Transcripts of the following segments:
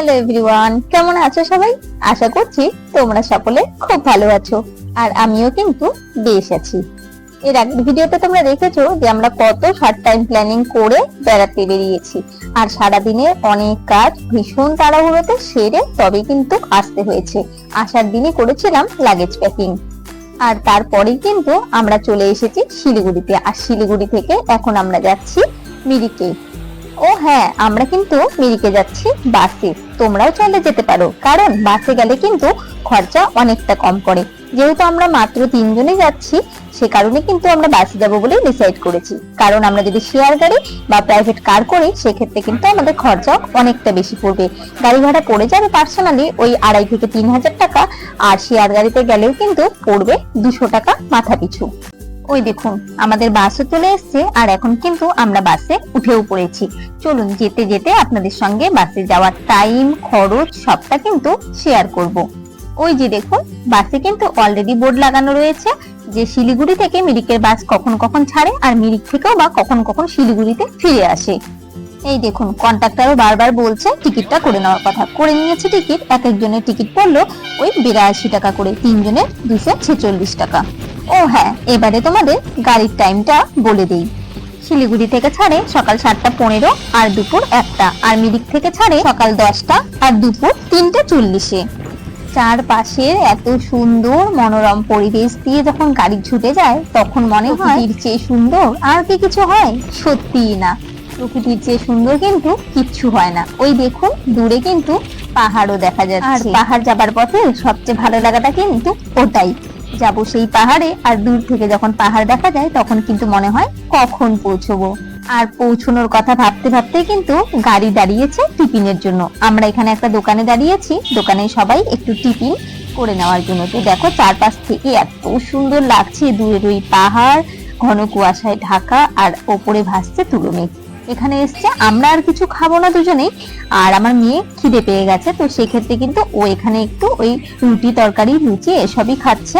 Hello everyone কেমন আছো সবাই? আশা করছি তোমরা সকলে খুব ভালো আছো, আর আমিও কিন্তু বেশ আছি। এর আগের ভিডিওতে তোমরা দেখেছ যে আমরা কত শর্ট টাইম প্ল্যানিং করে বেড়াতে বেরিয়েছি, আর সারাদিনে অনেক কাজ ভীষণ তাড়াহুড়োতে সেরে তবে কিন্তু আসতে হয়েছে। আসার দিনে করেছিলাম লাগেজ প্যাকিং আর তারপরেই কিন্তু আমরা চলে এসেছি শিলিগুড়িতে, আর শিলিগুড়ি থেকে এখন আমরা যাচ্ছি মিরিকে। ও হ্যাঁ আমরা কিন্তু মিরিকে যাচ্ছি বাসে। তোমরাও চাইলে যেতে পারো। কারণ বাসে গেলে কিন্তু খরচা অনেকটা কম পড়ে। যেহেতু আমরা মাত্র তিনজনে যাচ্ছি, সে কারণে কিন্তু আমরা বাসে যাব বলে ডিসাইড করেছি। কারণ আমরা যদি শেয়ার গাড়ি বা প্রাইভেট কার করি, সেক্ষেত্রে কিন্তু আমাদের খরচা অনেকটা বেশি পড়বে। গাড়ি ভাড়া পড়ে যাবে পার্সোনালি ওই আড়াই থেকে তিন হাজার টাকা, আর শেয়ার গাড়িতে গেলেও কিন্তু পড়বে দুশো টাকা মাথা পিছু ওই দেখুন, আমাদের বাসও চলে এসেছে, আর এখন কিন্তু আমরা বাসে উঠেও পড়েছি। চলুন যেতে যেতে আপনাদের সঙ্গে বাসে যাওয়ার টাইম খরচ, সবটা কিন্তু শেয়ার করব। ওই যে দেখুন বাসে কিন্তু অলরেডি বোর্ড লাগানো রয়েছে, যে শিলিগুড়ি থেকে মিরিকের বাস কখন কখন ছাড়ে, আর মিরিক থেকেও বা কখন কখন শিলিগুড়িতে ফিরে আসে। এই দেখুন কন্ট্রাক্টরও বারবার বলছে টিকিটটা করে নেওয়ার কথা। করে নিয়েছে টিকিট এক একজনের টিকিট পড়ল, ওই বিরাশি টাকা করে, তিনজনের দুশো ছেচল্লিশ টাকা। ও হ্যাঁ এবারে তোমাদের গাড়ির টাইমটা বলে দেই। শিলিগুড়ি থেকে ছাড়ে সকাল সাতটা পনেরো আর দুপুর একটা আর মিরিক থেকে ছাড়ে সকাল দশটা আর দুপুর তিনটে চল্লিশে। চারপাশের এত সুন্দর মনোরম পরিবেশ দিয়ে যখন গাড়ি ছুটে যায় তখন মনে হয় চেয়ে সুন্দর আর কি কিছু হয়? সত্যিই না। প্রকৃতির চেয়ে সুন্দর কিন্তু কিচ্ছু হয় না। ওই দেখুন দূরে কিন্তু পাহাড়ও দেখা যাচ্ছে। আর পাহাড় যাবার পথে সবচেয়ে ভালো লাগাটা কিন্তু ওটাই। যাব সেই পাহাড়ে, আর দূর থেকে যখন পাহাড় দেখা যায়, তখন কিন্তু মনে হয় কখন পৌঁছবো। আর পৌঁছানোর কথা ভাবতে ভাবতে কিন্তু গাড়ি দাঁড়িয়েছে টিফিনের জন্য। আমরা এখানে একটা দোকানে দাঁড়িয়েছি, দোকানে সবাই একটু টিফিন করে নেওয়ার জন্য। তো দেখো, চারপাশ থেকে এত সুন্দর লাগছে দূরের ওই পাহাড়, ঘন কুয়াশায় ঢাকা, আর ওপরে ভাসছে তুলো মেঘ এখানে এসছে, আমরা আর কিছু খাব না দুজনেই, আর আমার মেয়ে খিদে পেয়ে গেছে, তো সেক্ষেত্রে কিন্তু ও এখানে একটু ওই রুটি তরকারি, লুচি এসবই খাচ্ছে।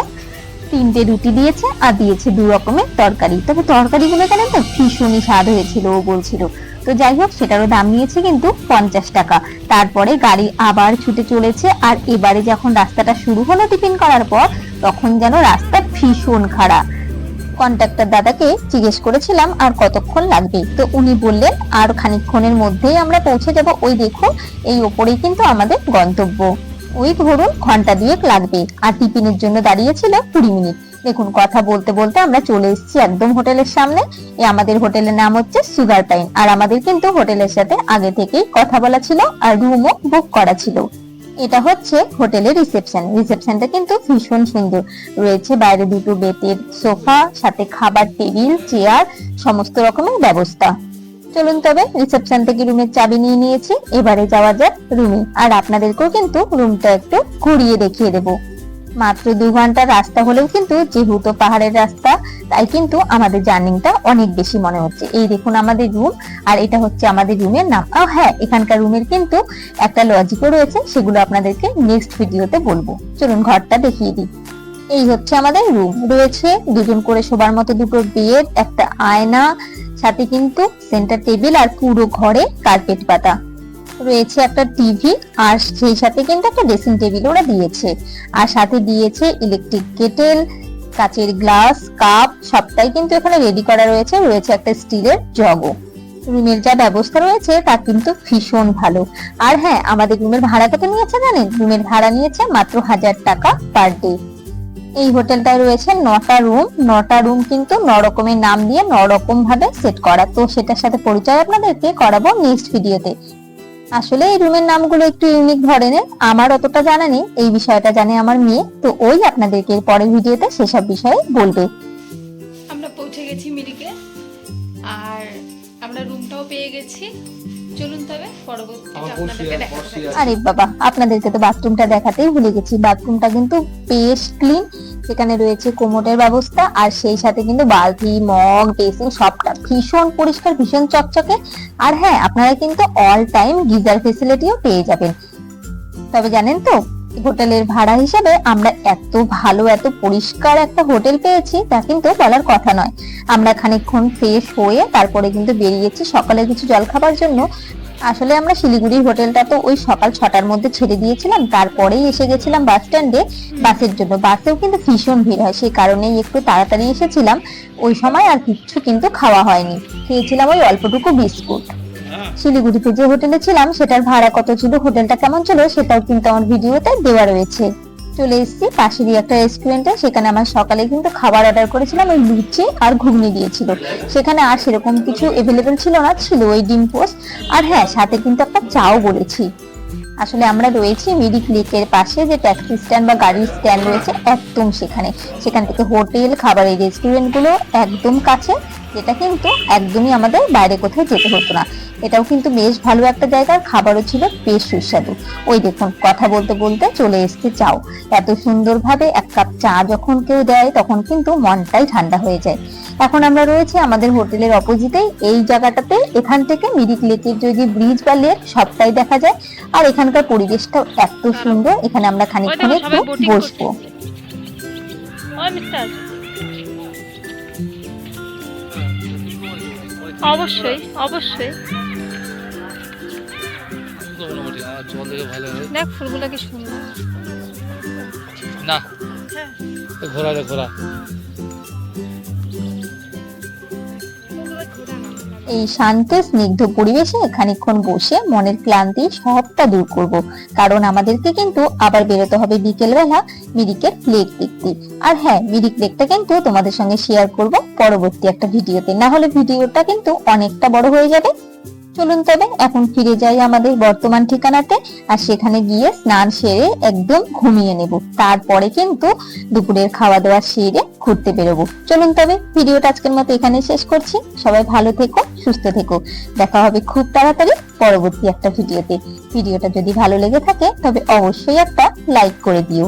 তিনটে রুটি দিয়েছে আর দিয়েছে দু রকমের তরকারি। তবে তরকারিগুলো কেন তো, ভীষণই স্বাদ হয়েছিল, ও বলছিল। তো যাই হোক, সেটারও দাম নিয়েছে কিন্তু পঞ্চাশ টাকা। তারপরে গাড়ি আবার ছুটে চলেছে আর এবারে যখন রাস্তাটা শুরু হলো টিফিন করার পর, তখন যেন রাস্তা ভীষণ খারাপ। কন্ট্রাক্টর দাদাকে জিজ্ঞেস করেছিলাম, আর কতক্ষণ লাগবে? তো উনি বললেন, আর খানিকক্ষণের মধ্যেই আমরা পৌঁছে যাব। ওই দেখুন, এই ওপরেই কিন্তু আমাদের গন্তব্য। ওই ধরুন, ঘণ্টা দুয়েক লাগবে। আর টিফিনের জন্য দাঁড়িয়েছিল কুড়ি মিনিট। দেখুন, কথা বলতে বলতে আমরা চলে এসেছি একদম হোটেলের সামনে। এই আমাদের হোটেলের নাম হচ্ছে সুগার পাইন। আর আমাদের কিন্তু হোটেলের সাথে আগে থেকেই কথা বলা ছিল আর রুমও বুক করা ছিল। এটা হচ্ছে হোটেলের রিসেপশন রিসেপশনটা কিন্তু ভীষণ সুন্দর। রয়েছে বাইরে দুটো বেতের সোফা, সাথে খাবার টেবিল, চেয়ার, সমস্ত রকমের ব্যবস্থা। চলুন তবে রিসেপশন থেকে রুমের চাবি নিয়ে নিয়েছি। এবারে যাওয়া যাক রুমে। আর আপনাদেরকেও কিন্তু রুমটা একটু ঘুরিয়ে দেখিয়ে দেব। মাত্র দু ঘণ্টার রাস্তা হলেও কিন্তু যেহেতু পাহাড়ের রাস্তা তাই কিন্তু আমাদের জার্নিংটা অনেক বেশি মনে হচ্ছে। এই দেখুন আমাদের রুম আর এটা হচ্ছে আমাদের রুমের নাম। আহ, হ্যাঁ এখানকার রুমের কিন্তু একটা লজিকও রয়েছে সেগুলো আপনাদেরকে নেক্সট ভিডিওতে বলব। চলুন ঘরটা দেখিয়ে দিই। এই হচ্ছে আমাদের রুম। রয়েছে দুজন করে শোবার মতো দুটো বেড একটা আয়না সাথে কিন্তু সেন্টার টেবিল আর পুরো ঘরে কার্পেট পাতা। রয়েছে একটা টিভি আর সেই সাথে কিন্তু একটা ড্রেসিং টেবিল ওরা দিয়েছে। আর সাথে দিয়েছে ইলেকট্রিক কেটেল কাচের গ্লাস কাপ সবটাই কিন্তু এখানে রেডি করা রয়েছে। রয়েছে একটা স্টিলের জগও রুমের যা ব্যবস্থা রয়েছে, তা কিন্তু ভীষণ ভালো। আর হ্যাঁ আমাদের রুমের ভাড়া কত নিয়েছে জানেন? রুমের ভাড়া নিয়েছে মাত্র হাজার টাকা পার ডে এই হোটেলটায় রয়েছে নটা রুম। নটা রুম কিন্তু ন রকমের নাম দিয়ে ন রকম ভাবে সেট করা। তো সেটার সাথে পরিচয় আপনাদেরকে করাবো নেক্সট ভিডিওতে আসলে এই রুমের নামগুলো একটু ইউনিক ধরনের। আমার অতটা জানা নেই, এই বিষয়টা জানে আমার মেয়ে। তো ওই আপনাদেরকে পরের ভিডিওতে সেসব বিষয়ে বলবে। আমরা পৌঁছে গেছি মিরিকে। আর আমরা রুমটাও পেয়ে গেছি। চলুন তবে থাকি। আরে বাবা আপনাদেরকে তো বাথরুমটা দেখাতেই ভুলে গেছি। বাথরুমটা কিন্তু বেশ ক্লিন সেখানে রয়েছে কোমোটের ব্যবস্থা আর সেই সাথে কিন্তু বালতি মগ বেসিন সবটা ভীষণ পরিষ্কার ভীষণ চকচকে। আর হ্যাঁ আপনারা কিন্তু অল টাইম গিজার ফেসিলিটিও পেয়ে যাবেন। তবে জানেন তো হোটেলের ভাড়া হিসেবে আমরা এত ভালো, এত পরিষ্কার একটা হোটেল পেয়েছি, তা কিন্তু বলার কথা নয়। আমরা খানিকক্ষণ ফ্রেশ হয়ে তারপরে কিন্তু বেরিয়েছি সকালে কিছু জল খাবার জন্য। আসলে আমরা শিলিগুড়ির হোটেলটা তো ওই সকাল ছটার মধ্যে ছেড়ে দিয়েছিলাম, তারপরেই এসে গেছিলাম বাস স্ট্যান্ডে। বাসের জন্য বাসেও কিন্তু ভীষণ ভিড় হয় সেই কারণেই একটু তাড়াতাড়ি এসেছিলাম। ওই সময় আর কিচ্ছু কিন্তু খাওয়া হয়নি। খেয়েছিলাম ওই অল্পটুকু বিস্কুট। শিলিগুড়িতে যে হোটেলে ছিলাম, সেটার ভাড়া কত ছিল, হোটেলটা কেমন ছিল, সেটাও কিন্তু আমার ভিডিওতে দেওয়া রয়েছে। চলে এসেছি পাশেরই একটা রেস্টুরেন্টে সেখানে আমার সকালে কিন্তু খাবার অর্ডার করেছিলাম, ওই লুচি আর ঘুগনি দিয়েছিল। সেখানে আর সেরকম কিছু এভেলেবেল ছিল না, ছিল ওই ডিম পোস্ট। আর হ্যাঁ সাথে কিন্তু একটা চাও বলেছি। আসলে আমরা রয়েছি মিরিক লেকের পাশে, যে ট্যাক্সি স্ট্যান্ড বা গাড়ির স্ট্যান্ড রয়েছে একদম সেখানে। সেখান থেকে হোটেল, খাবারের রেস্টুরেন্টগুলো একদম কাছে, যেটা কিন্তু একদমই আমাদের বাইরে কোথাও যেতে হতো না। এটাও কিন্তু বেশ ভালো একটা জায়গা খাবারও ছিল বেশ সুস্বাদু। ওই দেখুন, কথা বলতে বলতে চলে এসছে চাও। এত সুন্দরভাবে এক কাপ চা যখন কেউ দেয়, তখন কিন্তু মনটাই ঠান্ডা হয়ে যায়। এখন আমরা রয়েছে আমাদের হোটেলের অপোজিটেই। এই জায়গাটাতে এখান থেকে মিরিক লেকের যদি ব্রিজ বা লেক সবটাই দেখা যায়। আর এখানকার পরিবেশটাও এত সুন্দর। এখানে আমরা খানিকক্ষণ একটু বসবো। অবশ্যই অবশ্যই। দেখে ফুলগুলো কি সুন্দর। না। ঘোরা রে ঘোরা। এই শান্ত, স্নিগ্ধ পরিবেশে খানিকক্ষণ বসে মনের ক্লান্তি সবটা দূর করব। কারণ আমাদেরকে কিন্তু আবার বেরোতে হবে বিকেলবেলা মিরিকের লেক দেখতে। আর হ্যাঁ মিরিক লেকটা কিন্তু তোমাদের সঙ্গে শেয়ার করব পরবর্তী একটা ভিডিওতে। না হলে ভিডিওটা কিন্তু অনেকটা বড় হয়ে যাবে। চলুন তবে, এখন ফিরে যাই আমাদের বর্তমান ঠিকানাতে আর সেখানে গিয়ে স্নান সেরে একদম ঘুমিয়ে নেব। তারপরে কিন্তু দুপুরের খাওয়া দাওয়া সেরে ঘুরতে বেরোবো। চলুন তবে, ভিডিওটা আজকের মতো এখানে শেষ করছি। সবাই ভালো থেকো, সুস্থ থেকো। দেখা হবে খুব তাড়াতাড়ি পরবর্তী একটা ভিডিওতে। ভিডিওটা যদি ভালো লেগে থাকে, তবে অবশ্যই একটা লাইক করে দিও।